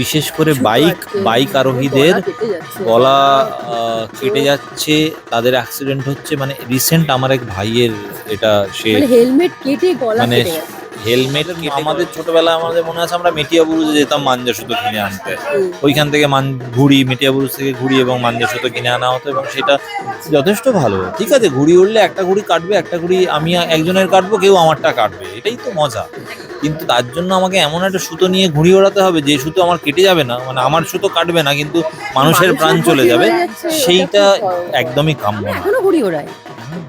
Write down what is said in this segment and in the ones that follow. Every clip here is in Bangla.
বিশেষ করে বাইক বাইক আরোহীদের গলা কেটে যাচ্ছে। তাদের অ্যাক্সিডেন্ট হচ্ছে মানে রিসেন্ট আমার এক ভাইয়ের এটা সে মানে হেলমেট কেটে গলা মানে হেলমেট আমাদের ছোটবেলায় আমাদের মনে আছে আমরা মেটিয়া বুরুজে যেতাম মাঞ্জা সুতো কিনে আনতে। ওইখান থেকে মান ঘুড়ি মেটিয়া বুরুজ থেকে ঘুড়ি এবং মাঞ্জা সুতো কিনে আনা হতো এবং সেটা যথেষ্ট ভালো। ঠিক আছে ঘুড়ি উঠলে একটা ঘুড়ি কাটবে একটা ঘুড়ি আমি একজনের কাটবো কেউ আমারটা কাটবে। এটাই তো মজা। কিন্তু তার জন্য আমাকে এমন একটা সুতো নিয়ে ঘুরি ওড়াতে হবে যে সুতো আমার কেটে যাবে না মানে আমার সুতো কাটবে না কিন্তু মানুষের প্রাণ চলে যাবে। সেইটা একদমই কাম্য না। এখনও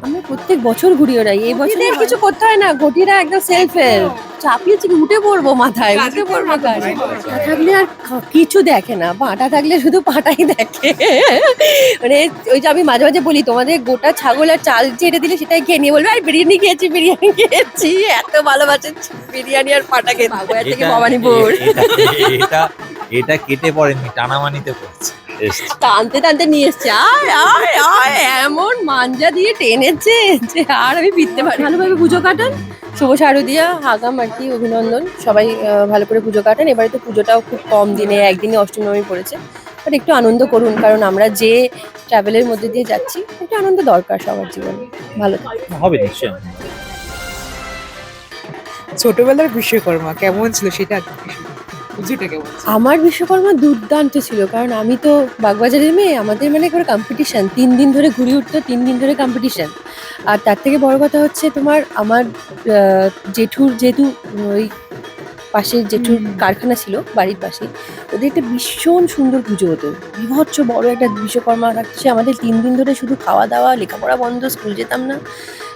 আমরা প্রত্যেক বছর ঘুড়ি ওড়াই এই বছর আর কিছু করতে হয় না ঘটিরা একদম সেলফ হেল্প চাপিয়ে চিপে উঠে পড়ব মাথায় উঠে পড়ব কাজে থাকলে আর কিছু দেখে না পাটা থাকলে শুধু পাটাই দেখে। মানে ওই যে আমি মাঝে মাঝে বলি তোমাদের গোটা ছাগল আর চাল ছেড়ে দিলে সেটাই খেয়ে নিয়ে বলবে আর বিরিয়ানি খেয়েছি বিরিয়ানি খেয়েছি এত ভালোবাসে বিরিয়ানি আর পাটা খেতে। বাবুয়ার থেকে এটা- ভবানীপুর এটা- এটা কেটে পড়েনি টানামানিতে পড়ছে। টানতে টানতে নিয়ে এসছে। আয় আয় আয় এমন মাঞ্জা দিয়ে টেনেছে যে আর আমি ফিরতে পারি। ভালোভাবে পুজো কাটান। শুভ শারদিয়া হাগাম আর কি অভিনন্দন। সবাই ভালো করে পুজো কাটান। এবারে তো পুজোটাও খুব কম দিনে একদিনে অষ্টমী পড়েছে। বাট একটু আনন্দ করুন কারণ আমরা যে ট্রাভেলের মধ্যে দিয়ে যাচ্ছি একটু আনন্দ দরকার সবার জীবনে। ভালো হবে নিশ্চয়ই। ছোটবেলার বিশ্বকর্মা কেমন ছিল সেটা ছিল? আমার বিশ্বকর্মা দুর্দান্ত ছিল কারণ আমি তো বাগবাজারের মেয়ে আমাদের মানে করে কম্পিটিশন তিন দিন ধরে ঘুরে উঠতো তিন দিন ধরে কম্পিটিশন আর তার থেকে বড় কথা হচ্ছে তোমার আমার জেঠুর যেহেতু ওই পাশের জেঠুর কারখানা ছিল বাড়ির পাশে ওদের একটা ভীষণ সুন্দর পুজো হতো। বিভৎস বড় একটা বিশ্বকর্মা থাকছে আমাদের তিন দিন ধরে শুধু খাওয়া দাওয়া লেখাপড়া বন্ধ স্কুল যেতাম না।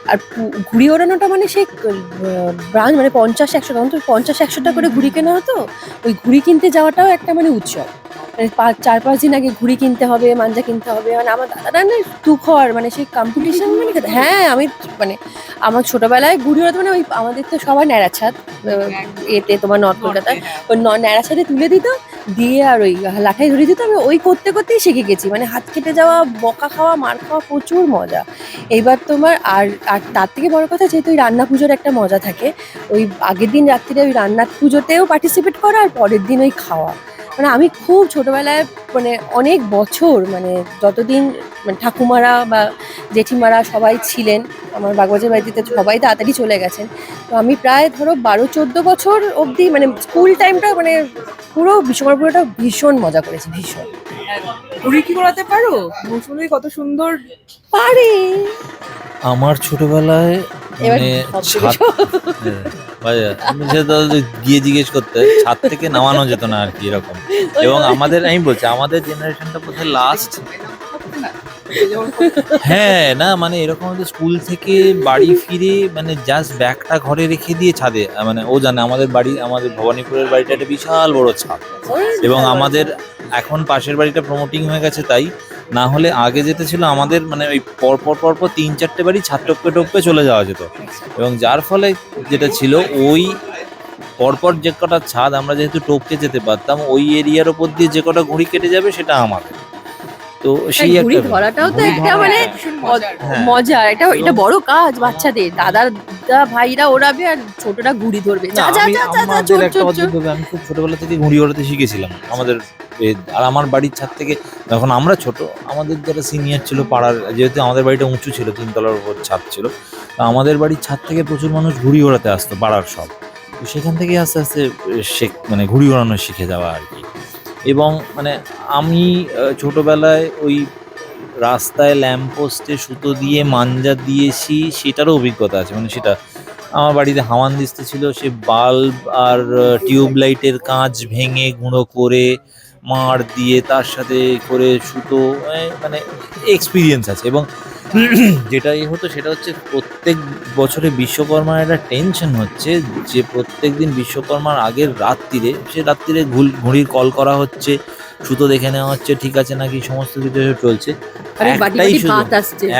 আর ঘুড়ি ওড়ানোটা মানে সেই ব্রাঞ্চ মানে পঞ্চাশ একশো তখন তো পঞ্চাশ একশোটা করে ঘুড়ি কেনা হতো। ওই ঘুড়ি কিনতে যাওয়াটাও একটা মানে উৎসব। মানে পাঁচ চার পাঁচ দিন আগে ঘুড়ি কিনতে হবে মাঞ্জা কিনতে হবে। মানে আমার দাদারা না তুখর মানে সেই কম্পিটিশন মানে হ্যাঁ আমি মানে আমার ছোটবেলায় ঘুড়ি ওড়াতে মানে ওই আমাদের তো সবার ন্যাড়াছাদ এতে তোমার নর্থ কলকাতায়। ওই ন- ন্যাড়া ছাদে তুলে দিত দিয়ে আর ওই লাঠাই ধরে দিত। আমি ওই করতে করতেই শিখে গেছি। মানে হাত কেটে যাওয়া বকা খাওয়া মার খাওয়া প্রচুর মজা। এইবার তোমার আর আর তার থেকে বড় কথা যেহেতু ওই রান্না পুজোর একটা মজা থাকে ওই আগের দিন রাত্রিরে ওই রান্নার পুজোতেও পার্টিসিপেট করা আর পরের দিন ওই খাওয়া। মানে আমি খুব ছোটবেলায় মানে অনেক বছর মানে যতদিন মানে ঠাকুমারা বা জেঠিমারা সবাই ছিলেন আমার বাগবাজার বাড়িতে সবাই তাড়াতাড়ি চলে গেছেন তো আমি প্রায় ধরো বারো চোদ্দ বছর অবধি মানে স্কুল টাইমটা মানে পুরো বিশ্বকর্মপুরোটা ভীষণ মজা করেছি ভীষণ। ঘুড়ি কি করাতে পারো? মৌসুমি কত সুন্দর। পারি। আমার ছোটবেলায় মানে ছাদ হ্যাঁ, গিয়ে জিজ্ঞেস করতে ছাদ থেকে নামানো যেত না আর কি এরকম। এবং আমাদের আমি বলছি আমাদের জেনারেশনটা বোধহয় লাস্ট হ্যাঁ না মানে এরকম স্কুল থেকে বাড়ি ফিরে মানে জাস্ট ব্যাগটা ঘরে রেখে দিয়ে ছাদে মানে ও জানে আমাদের বাড়ি আমাদের ভবানীপুরের বাড়িটা একটা বিশাল বড় ছাদ। এবং আমাদের এখন পাশের বাড়িটা প্রমোটিং হয়ে গেছে তাই। না হলে আগে যেতে ছিল আমাদের মানে ওই পরপর পর পর পর তিন চারটে বাড়ি ছাদ টপকে টপকে চলে যাওয়া যেত। এবং যার ফলে যেটা ছিল ওই পরপর যে কটা ছাদ আমরা যেহেতু টপকে যেতে পারতাম ওই এরিয়ার ওপর দিয়ে যে কটা ঘুড়ি কেটে যাবে সেটা আমার তো সেই একটা ধরাটাও তো একটা মানে হ্যাঁ। মজা এটা এটা বড় কাজ বাচ্চাদের। দাদার ভাইরা ওড়াবে আর ছোটরা ঘুড়ি ধরবে। যা যা আমি যা যা খুব ছোটবেলা থেকে ঘুড়ি ওড়াতে শিখেছিলাম। আমাদের আর আমার বাড়ির ছাদ থেকে যখন আমরা ছোট, আমাদের যারা সিনিয়র ছিল পাড়ার, যেহেতু আমাদের বাড়িটা উঁচু ছিল, তিনতলার উপর ছাদ ছিল আমাদের বাড়ির ছাদ থেকে প্রচুর মানুষ ঘুড়ি ওড়াতে আসতো, পাড়ার সব। তো সেখান থেকে আস্তে আস্তে শেখ মানে ঘুড়ি ওড়ানো শিখে যাওয়া আর কি। এবং মানে আমি ছোটবেলায় ওই রাস্তায় ল্যাম্পপোস্টে সুতো দিয়ে মাঞ্জা দিয়েছি, সেটারও অভিজ্ঞতা আছে মানে সেটা আমার বাড়িতে হাওয়ান দিস্তে ছিল, সে বাল্ব আর টিউব লাইটের কাঁচ ভেঙে গুঁড়ো করে মার দিয়ে তার সাথে করে সুতো মানে এক্সপিরিয়েন্স আছে এবং যেটা এ হতো সেটা হচ্ছে প্রত্যেক বছরে বিশ্বকর্মার একটা টেনশন হচ্ছে যে প্রত্যেক দিন বিশ্বকর্মার আগের রাত্রিরে সে রাত্রিরে ঘুল- ঘুড়ির কল করা হচ্ছে সুতো দেখে নেওয়া হচ্ছে ঠিক আছে নাকি সমস্ত কিছু চলছে। একটাই শুধু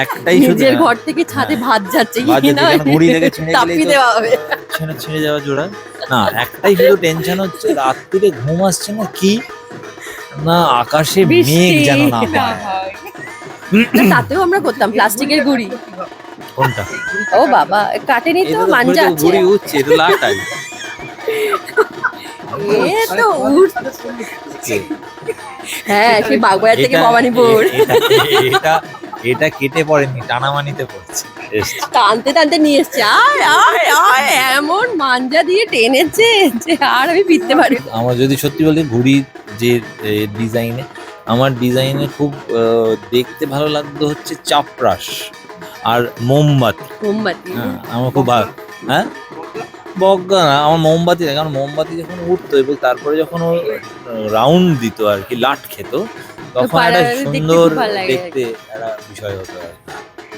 একটাই শুধু ঘর থেকে ছাদে হ্যাঁ। ভাত যাচ্ছে ঘুড়ি থেকে ছিঁড়ে দেওয়া হবে। ছেড়ে ছেড়ে যাওয়া জোড়া। না একটাই শুধু টেনশন হচ্ছে রাত্রিরে ঘুম আসছে না কি না আকাশে বৃষ্টি। মেঘ যেন না হয়। তাতেও আমরা করতাম প্লাস্টিকের ঘুড়ি কোনটা? ও বাবা কাটেনি তো মানজা আছে। গুড়ি উঠছে এটা লাটাই এ তো হ্যাঁ সেই বাগবাজার থেকে ভবানীপুর। এটা- এটা কেটে পড়েনি টানামানিতে পড়ছে। টানতে টানতে নিয়ে এসছে। আয় আয় আয় এমন মাঞ্জা দিয়ে টেনেছে যে আর আমি ফিরতে পারি। আমার যদি সত্যি বলি ঘুড়ির যে ডিজাইনে আমার ডিজাইনে খুব দেখতে ভালো লাগতো হচ্ছে চাপরাস আর মোমবাতি। মোমবাতি। হ্যাঁ আমার খুব ভালো হ্যাঁ? বজ্ঞা না আমার মোমবাতি কারণ মোমবাতি যখন উঠতো এবং তারপরে যখন ও রাউন্ড দিত আর কি লাট খেত তখন একটা সুন্দর দেখতে একটা বিষয় হতো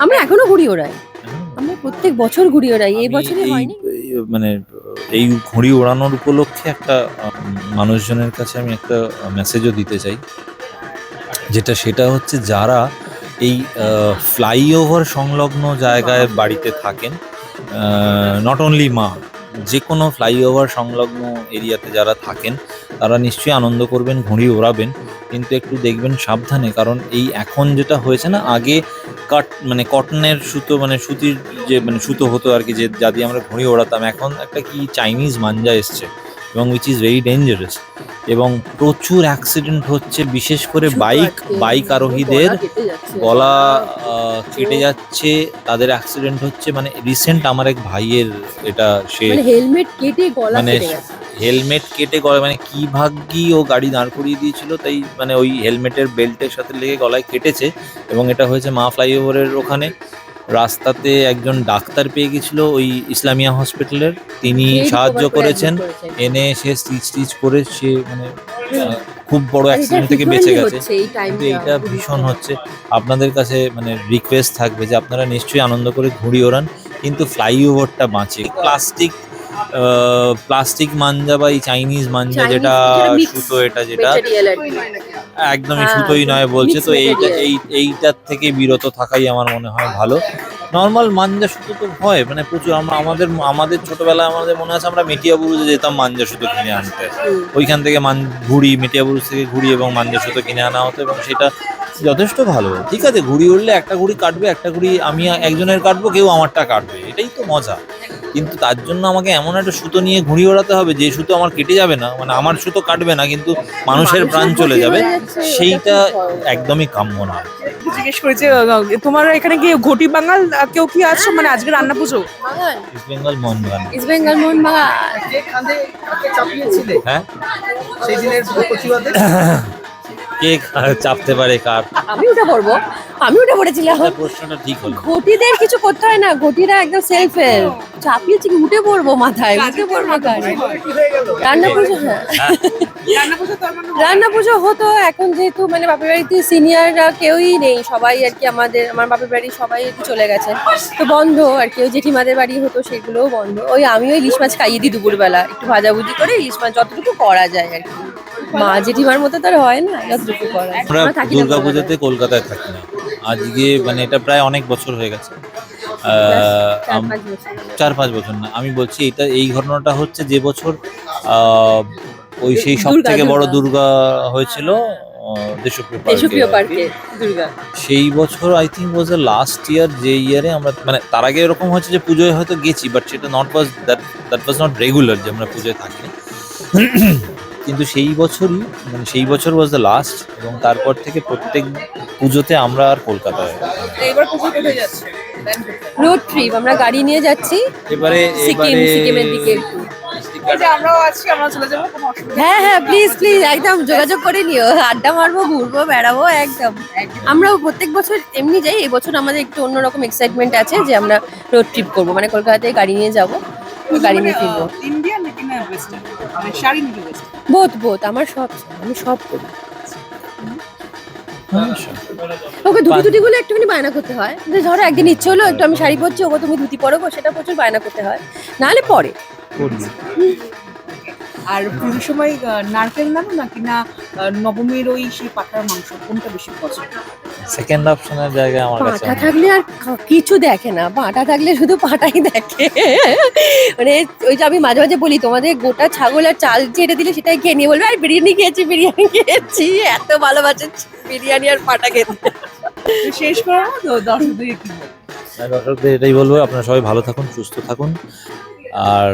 আমরা এখনও ঘুড়ি ওড়াই। আমরা প্রত্যেক বছর ঘুড়ি ওড়াই এই বছরে হয়নি। মানে এই ঘুড়ি ওড়ানোর উপলক্ষে একটা মানুষজনের কাছে আমি একটা মেসেজও দিতে চাই। যেটা সেটা হচ্ছে যারা এই ফ্লাইওভার সংলগ্ন জায়গায় বাড়িতে থাকেন নট অনলি মা যে কোনো ফ্লাইওভার সংলগ্ন এরিয়াতে যারা থাকেন তারা নিশ্চয়ই আনন্দ করবেন ঘুড়ি ওড়াবেন। কিন্তু একটু দেখবেন সাবধানে কারণ এই এখন যেটা হয়েছে না আগে কাট মানে কটনের সুতো মানে সুতির যে মানে সুতো হতো আর কি যে যা দিয়ে আমরা ঘুড়ি ওড়াতাম এখন একটা কি চাইনিজ মাঞ্জা এসছে এবং উইচ ইজ ভেরি ডেঞ্জারাস এবং প্রচুর অ্যাক্সিডেন্ট হচ্ছে বিশেষ করে বাইক বাইক আরোহীদের গলা কেটে যাচ্ছে। তাদের অ্যাক্সিডেন্ট হচ্ছে মানে রিসেন্ট আমার এক ভাইয়ের এটা সে মানে হেলমেট কেটে গলা মানে হেলমেট কেটে গলায় মানে কি ভাগ্যি ও গাড়ি দাঁড় করিয়ে দিয়েছিল তাই মানে ওই হেলমেটের বেল্টের সাথে লেগে গলায় কেটেছে এবং এটা হয়েছে মা ফ্লাইওভারের ওখানে। রাস্তাতে একজন ডাক্তার পেয়ে গেছিল ওই ইসলামিয়া হসপিটালের তিনি সাহায্য করেছেন। এনে সে স্টিচ স্টিচ করে সে মানে খুব বড় অ্যাক্সিডেন্ট থেকে বেঁচে গেছে। কিন্তু টাইমটা এইটা ভীষণ হচ্ছে। আপনাদের কাছে মানে রিকোয়েস্ট থাকবে যে আপনারা নিশ্চয়ই আনন্দ করে ঘুড়ি ওড়ান কিন্তু ফ্লাইওভারটা বাঁচে। প্লাস্টিক প্লাস্টিক মাঞ্জা বা এই চাইনিজ মাঞ্জা যেটা সুতো এটা যেটা একদমই হ্যাঁ, সুতোই নয় বলছে তো এইটা এই এইটার থেকে বিরত থাকাই আমার মনে হয় ভালো। নর্মাল মাঞ্জা সুতো তো হয় মানে প্রচুর আমরা আমাদের আমাদের ছোটবেলায় আমাদের মনে আছে আমরা মেটিয়া বুরুজে যেতাম মাঞ্জা সুতো কিনে আনতে। ওইখান থেকে মান ঘুড়ি মেটিয়াবুরুজ থেকে ঘুড়ি এবং মাঞ্জা সুতো কিনে আনা হতো এবং সেটা যথেষ্ট ভালো। ঠিক আছে ঘুড়ি উড়লে একটা ঘুড়ি কাটবে একটা ঘুড়ি আমি একজনের কাটবো কেউ আমারটা কাটবে। এটাই তো মজা। কিন্তু তার জন্য আমাকে এমন একটা সুতো নিয়ে ঘুড়ি ওড়াতে হবে যে সুতো আমার কেটে যাবে না মানে আমার সুতো কাটবে না কিন্তু মানুষের প্রাণ চলে যাবে। সেইটা একদমই কাম্য না। জিজ্ঞেস করি যে আহ, তোমার এখানে কি ঘটি বাঙাল কেউ কি আছো? মানে আজকে রান্না পুজো? East Bengal Mohun Bagan East Bengal Mohun Bagan হ্যাঁ? সেই দিনের প্রতিবাদে? কে চাপতে পারে কার? আমি উঠে পড়ব। আমি উঠে পড়েছিলাম। প্রশ্নটা ঠিক হলো। ঘটিদের কিছু করতে হয় না ঘটিরা একদম সেলফ হেল্প চাপিয়েছি উঠে পড়ব মাথায় উঠে পড়ব গাড়ি হয়ে রান্না পুজো হ্যাঁ। রান্না পুজো মানে রান্না পুজো হতো এখন যেহেতু মানে বাপের বাড়িতে সিনিয়ররা কেউই নেই সবাই আর কি আমাদের আমার বাপের বাড়ি সবাই আর কি চলে গেছে। তো বন্ধ আর কি ওই জেঠিমাদের বাড়ি হতো সেগুলোও বন্ধ। ওই আমি ওই ইলিশ মাছ খাইয়ে দিই দুপুরবেলা একটু ভাজাভুজি করে ইলিশ মাছ যতটুকু করা যায় আর কি। মা জেঠিমার মতো তো হয় না যতটুকু করা আমরা থাকি না দুর্গা কলকাতায়। থাকি না। আজকে মানে এটা প্রায় অনেক বছর হয়ে গেছে। চার পাঁচ বছর। না। আমি বলছি এটা এই ঘটনাটা হচ্ছে যে বছর ওই সেই সব থেকে বড় দুর্গা। হয়েছিল দেশপ্রিয় পার্কে। সেই বছর I think was the last year যে ইয়ারে আমরা মানে তার আগে এরকম হয়েছে যে পুজোয় হয়তো গেছি বাট সেটা not was that that was not regular যে আমরা পুজোয় থাকি। কিন্তু সেই বছরই মানে সেই বছর ওয়াজ দ্য লাস্ট এবং তারপর থেকে প্রত্যেক পুজোতে আমরা আর কলকাতায়। এবার পুজো কোথায় যাচ্ছে? রোড ট্রিপ আমরা গাড়ি নিয়ে যাচ্ছি এবারে সিকিম সিকিমের দিকে। একটু যাব হ্যাঁ হ্যাঁ প্লিজ প্লিজ একদম যোগাযোগ করে নিও। আড্ডা মারবো ঘুরবো বেড়াবো একদম। আমরাও প্রত্যেক বছর এমনি যাই এই বছর আমাদের একটু অন্যরকম এক্সাইটমেন্ট আছে যে আমরা রোড ট্রিপ করব। মানে কলকাতায় গাড়ি নিয়ে যাব গাড়ি নিয়ে ফিরবো। ইন্ডিয়ান মানে শাড়ি নাকি ওয়েস্টার্ন বোধ বোধ আমার সব আমি সব করি। ওকে ধুতি ধুতি গুলো একটুখানি বায়না করতে হয় যে ধরো একদিন ইচ্ছে হলো একটু আমি শাড়ি পরছি ওকে তুমি ধুতি পরো সেটা প্রচুর বায়না করতে হয় নাহলে পরে। আর পুজোর সময় নারকেল নাড়ু নাকি না নবমীর ওই সেই পাঠার মাংস? কোনটা বেশি পছন্দ? সেকেন্ড অপশনের জায়গায় আমার কাছে পাটা থাকলে আর কিছু দেখে না। পাটা থাকলে শুধু পাটাই দেখে। মানে ওই যে আমি মাঝে মাঝে বলি তোমাদের গোটা ছাগল আর চাল ছেড়ে দিলে সেটাই খেয়ে নিয়ে বলবে আর বিরিয়ানি খেয়েছি বিরিয়ানি খেয়েছি। এত ভালোবাসে বিরিয়ানি আর পাটা খেতে। শেষ করো না তো দর্শকদের কি দর্শকদের এটাই বলব আপনারা সবাই ভালো থাকুন সুস্থ থাকুন। আর